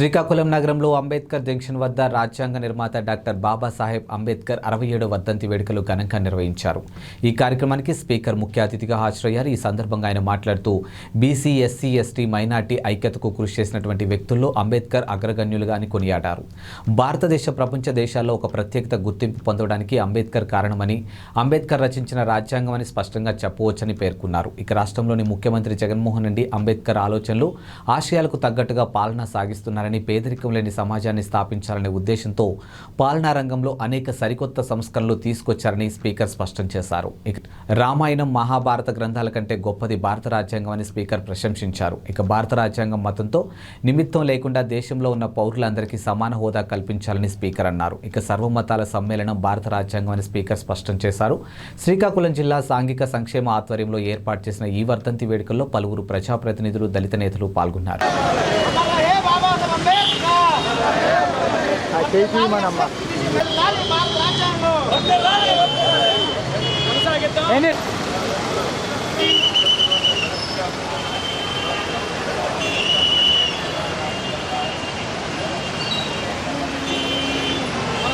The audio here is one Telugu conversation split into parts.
శ్రీకాకుళం నగరంలో అంబేద్కర్ జంక్షన్ వద్ద రాజ్యాంగ నిర్మాత డాక్టర్ బాబాసాహెబ్ అంబేద్కర్ అరవై ఏడో వర్ధంతి వేడుకలు ఘనంగా నిర్వహించారు. ఈ కార్యక్రమానికి స్పీకర్ ముఖ్య అతిథిగా హాజరయ్యారు. ఈ సందర్భంగా ఆయన మాట్లాడుతూ బీసీ ఎస్సీ ఎస్టీ మైనార్టీ ఐక్యతకు కృషి చేసినటువంటి వ్యక్తుల్లో అంబేద్కర్ అగ్రగణ్యులుగా అని కొనియాడారు. భారతదేశ ప్రపంచ దేశాల్లో ఒక ప్రత్యేకత గుర్తింపు పొందడానికి అంబేద్కర్ కారణమని అంబేద్కర్ రచించిన రాజ్యాంగం అని స్పష్టంగా చెప్పవచ్చని పేర్కొన్నారు. ఇక రాష్ట్రంలోని ముఖ్యమంత్రి జగన్మోహన్ రెడ్డి అంబేద్కర్ ఆలోచనలు ఆశయాలకు తగ్గట్టుగా పాలన సాగిస్తున్నారని పేదరికం లేని సమాజాన్ని స్థాపించాలనే ఉద్దేశంతో పాలనా రంగంలో అనేక సరికొత్త సంస్కరణలు తీసుకొచ్చారని స్పీకర్ స్పష్టం చేశారు. ఇక రామాయణం మహాభారత గ్రంథాల కంటే గొప్పది భారత రాజ్యాంగం అని స్పీకర్ ప్రశంసించారు. ఇక భారత రాజ్యాంగం మతంతో నిమిత్తం లేకుండా దేశంలో ఉన్న పౌరులందరికీ సమాన హోదా కల్పించాలని స్పీకర్ అన్నారు. ఇక సర్వమతాల సమ్మేళనం భారత రాజ్యాంగం అని స్పీకర్ స్పష్టం చేశారు. శ్రీకాకుళం జిల్లా సాంఘిక సంక్షేమ ఆధ్వర్యంలో ఏర్పాటు చేసిన ఈ వర్ధంతి వేడుకల్లో పలువురు ప్రజాప్రతినిధులు దళిత నేతలు పాల్గొన్నారు. హే బాబా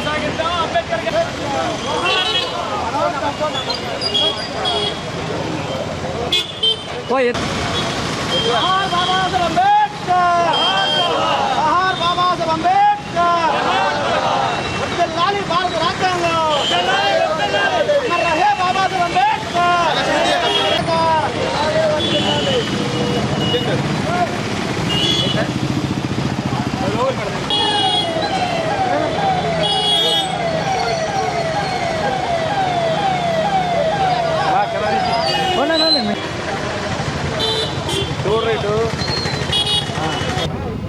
సాహెబ్ అంబేద్కర్ లాలి భారత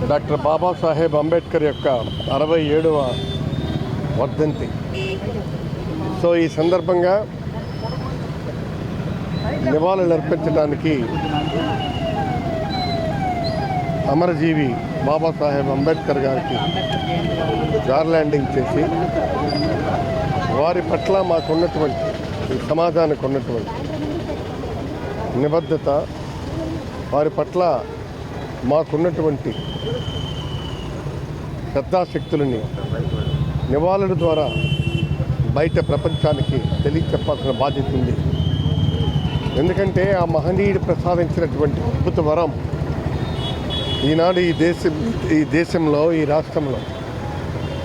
Doctor Babasaheb Ambedkar యొక్క అరవై ఏడవ వర్ధంతి. సో ఈ సందర్భంగా నివాళులు అర్పించడానికి అమరజీవి బాబాసాహెబ్ అంబేద్కర్ గారికి జార్ ల్యాండింగ్ చేసి వారి పట్ల మాకున్నటువంటి ఈ సమాజానికి ఉన్నటువంటి నిబద్ధత వారి పట్ల మాకున్నటువంటి శ్రద్ధాశక్తులని నివాళుల ద్వారా బయట ప్రపంచానికి తెలియచెప్పాల్సిన బాధ్యత ఉంది. ఎందుకంటే ఆ మహనీయుడు ప్రసాదించినటువంటి అద్భుత వరం ఈనాడు ఈ దేశం ఈ దేశంలో ఈ రాష్ట్రంలో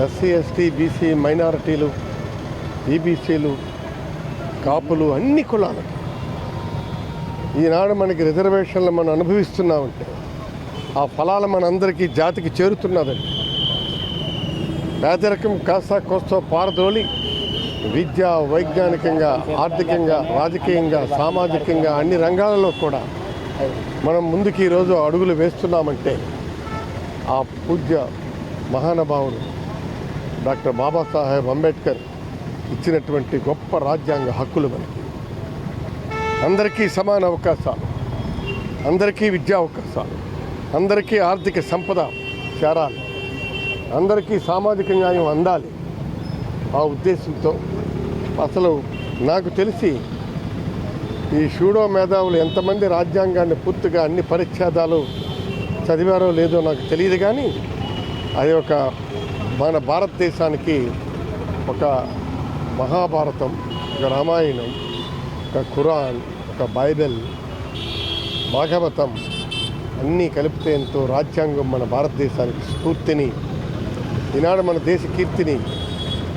ఎస్సీ ఎస్టీ బీసీ మైనారిటీలు ఈబీసీలు కాపులు అన్ని కులాలు. ఈనాడు మనకి రిజర్వేషన్లు మనం అనుభవిస్తున్నామంటే ఆ ఫలాలు మనందరికీ జాతికి చేరుతున్నదండి. పేదరికం కాస్త కోస్తో పారదోలి విద్య వైజ్ఞానికంగా ఆర్థికంగా రాజకీయంగా సామాజికంగా అన్ని రంగాలలో కూడా మనం ముందుకు ఈరోజు అడుగులు వేస్తున్నామంటే ఆ పూజ్య మహానుభావుడు డాక్టర్ బాబాసాహెబ్ అంబేద్కర్ ఇచ్చినటువంటి గొప్ప రాజ్యాంగ హక్కులు మనకి. అందరికీ సమాన అవకాశాలు అందరికీ విద్యా అవకాశాలు అందరికీ ఆర్థిక సంపద చేరాలి అందరికీ సామాజిక న్యాయం అందాలి. ఆ ఉద్దేశంతో అసలు నాకు తెలిసి ఈ షూడో మేధావులు ఎంతమంది రాజ్యాంగాన్ని పూర్తిగా అన్ని పరిచ్ఛేదాలు చదివారో లేదో నాకు తెలియదు కానీ అది ఒక మన భారతదేశానికి ఒక మహాభారతం ఒక రామాయణం ఒక ఖురాన్ ఒక బైబిల్ భాగవతం అన్నీ కలిపితే ఎంతో రాజ్యాంగం మన భారతదేశానికి స్ఫూర్తిని ఈనాడు మన దేశ కీర్తిని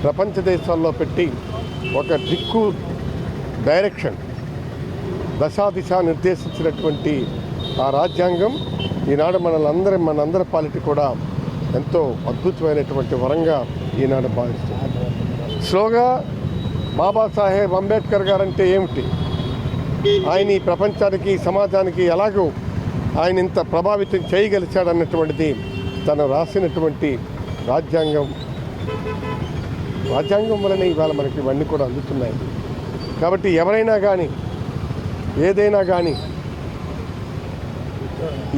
ప్రపంచ దేశాల్లో పెట్టి ఒక దిక్కు డైరెక్షన్ దశా దిశ నిర్దేశించినటువంటి ఆ రాజ్యాంగం ఈనాడు మనల్ని మనందరి పాలిటి కూడా ఎంతో అద్భుతమైనటువంటి వరంగా ఈనాడు భావిస్తుంది. స్లోగా బాబాసాహెబ్ అంబేద్కర్ గారు అంటే ఏమిటి? ఆయన ఈ ప్రపంచానికి సమాజానికి ఎలాగో ఆయన ఇంత ప్రభావితం చేయగలిచాడన్నటువంటిది తను రాసినటువంటి రాజ్యాంగం. రాజ్యాంగం వలనే ఇవాళ మనకి ఇవన్నీ కూడా అందుతున్నాయి. కాబట్టి ఎవరైనా కానీ ఏదైనా కానీ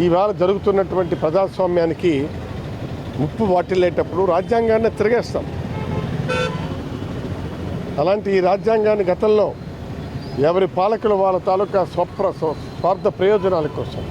ఈవేళ జరుగుతున్నటువంటి ప్రజాస్వామ్యానికి ముప్పు వాటిల్లేటప్పుడు రాజ్యాంగాన్ని తిరగేస్తాం. అలాంటి ఈ రాజ్యాంగాన్ని గతంలో ఎవరి పాలకులు వాళ్ళ తాలూకా స్వప్ర స్వార్థ ప్రయోజనాల కోసం